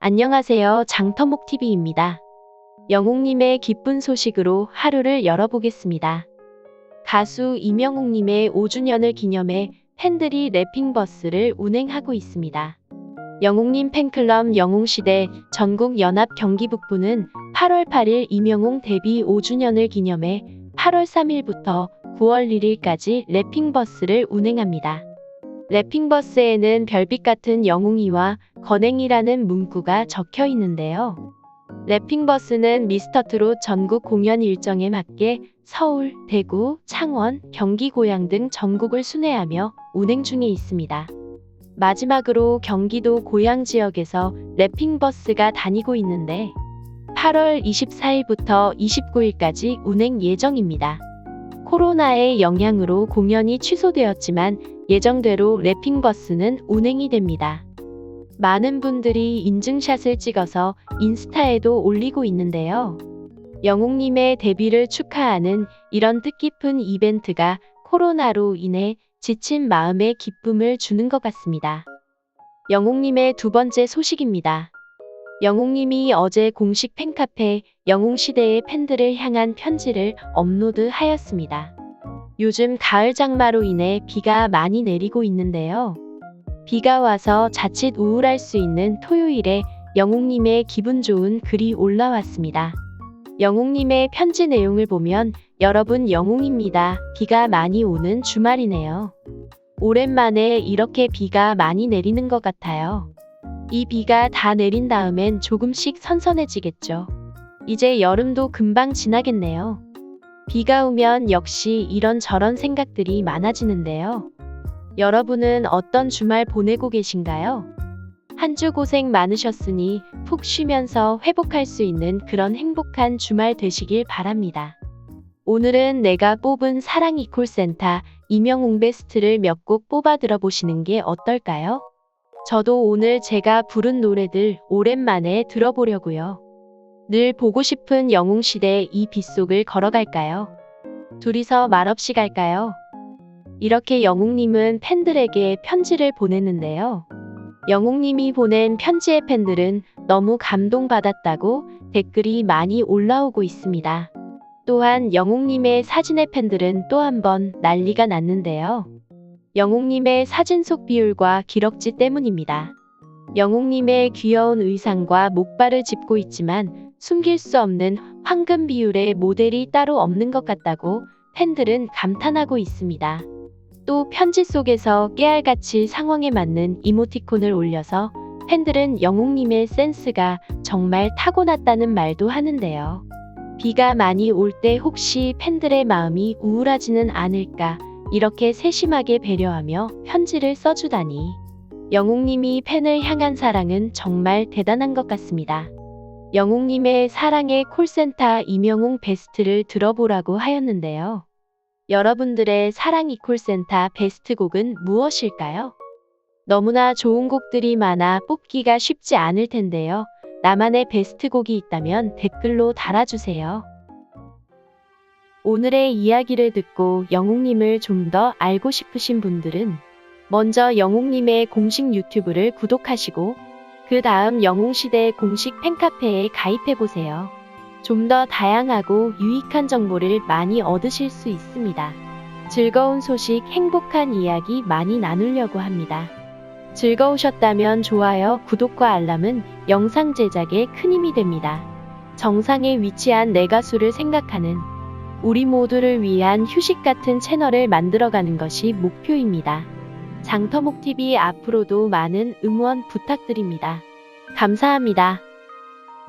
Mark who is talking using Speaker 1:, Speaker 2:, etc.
Speaker 1: 안녕하세요. 장터목TV입니다. 영웅님의 기쁜 소식으로 하루를 열어보겠습니다. 가수 이명웅님의 5주년을 기념해 팬들이 래핑버스를 운행하고 있습니다. 영웅님 팬클럽 영웅시대 전국 연합 경기 북부는 8월 8일 이명웅 데뷔 5주년을 기념해 8월 3일부터 9월 1일까지 래핑버스를 운행합니다. 래핑버스에는 별빛 같은 영웅이와 건행이라는 문구가 적혀 있는데요. 래핑버스는 미스터트롯 전국 공연 일정에 맞게 서울, 대구, 창원, 경기 고양 등 전국을 순회하며 운행 중에 있습니다. 마지막으로 경기도 고양 지역에서 래핑버스가 다니고 있는데 8월 24일부터 29일까지 운행 예정입니다. 코로나의 영향으로 공연이 취소되었지만 예정대로 래핑버스는 운행이 됩니다. 많은 분들이 인증샷을 찍어서 인스타에도 올리고 있는데요. 영웅님의 데뷔를 축하하는 이런 뜻깊은 이벤트가 코로나로 인해 지친 마음에 기쁨을 주는 것 같습니다. 영웅님의 두 번째 소식입니다. 영웅님이 어제 공식 팬카페 영웅시대의 팬들을 향한 편지를 업로드하였습니다. 요즘 가을 장마로 인해 비가 많이 내리고 있는데요. 비가 와서 자칫 우울할 수 있는 토요일에 영웅님의 기분 좋은 글이 올라왔습니다. 영웅님의 편지 내용을 보면 여러분 영웅입니다. 비가 많이 오는 주말이네요. 오랜만에 이렇게 비가 많이 내리는 것 같아요. 이 비가 다 내린 다음엔 조금씩 선선해지겠죠. 이제 여름도 금방 지나겠네요. 비가 오면 역시 이런저런 생각들이 많아지는데요. 여러분은 어떤 주말 보내고 계신가요? 한 주 고생 많으셨으니 푹 쉬면서 회복할 수 있는 그런 행복한 주말 되시길 바랍니다. 오늘은 내가 뽑은 사랑 이콜 센터 이명웅 베스트를 몇 곡 뽑아 들어보시는 게 어떨까요? 저도 오늘 제가 부른 노래들 오랜만에 들어보려고요. 늘 보고 싶은 영웅시대 이 빗속을 걸어갈까요? 둘이서 말없이 갈까요? 이렇게 영웅님은 팬들에게 편지를 보냈는데요. 영웅님이 보낸 편지의 팬들은 너무 감동받았다고 댓글이 많이 올라오고 있습니다. 또한 영웅님의 사진의 팬들은 또 한 번 난리가 났는데요. 영웅님의 사진 속 비율과 기럭지 때문입니다. 영웅님의 귀여운 의상과 목발을 짚고 있지만 숨길 수 없는 황금 비율의 모델이 따로 없는 것 같다고 팬들은 감탄하고 있습니다. 또 편지 속에서 깨알같이 상황에 맞는 이모티콘을 올려서 팬들은 영웅님의 센스가 정말 타고났다는 말도 하는데요. 비가 많이 올 때 혹시 팬들의 마음이 우울하지는 않을까 이렇게 세심하게 배려하며 편지를 써주다니. 영웅님이 팬을 향한 사랑은 정말 대단한 것 같습니다. 영웅님의 사랑의 콜센터 이명웅 베스트를 들어보라고 하였는데요. 여러분들의 사랑 이콜센터 베스트 곡은 무엇일까요? 너무나 좋은 곡들이 많아 뽑기가 쉽지 않을 텐데요. 나만의 베스트 곡이 있다면 댓글로 달아주세요. 오늘의 이야기를 듣고 영웅님을 좀 더 알고 싶으신 분들은 먼저 영웅님의 공식 유튜브를 구독하시고 그 다음 영웅시대 공식 팬카페에 가입해보세요. 좀 더 다양하고 유익한 정보를 많이 얻으실 수 있습니다. 즐거운 소식, 행복한 이야기 많이 나누려고 합니다. 즐거우셨다면 좋아요, 구독과 알람은 영상 제작에 큰 힘이 됩니다. 정상에 위치한 내 가수를 생각하는 우리 모두를 위한 휴식 같은 채널을 만들어가는 것이 목표입니다. 장터목TV 앞으로도 많은 응원 부탁드립니다. 감사합니다.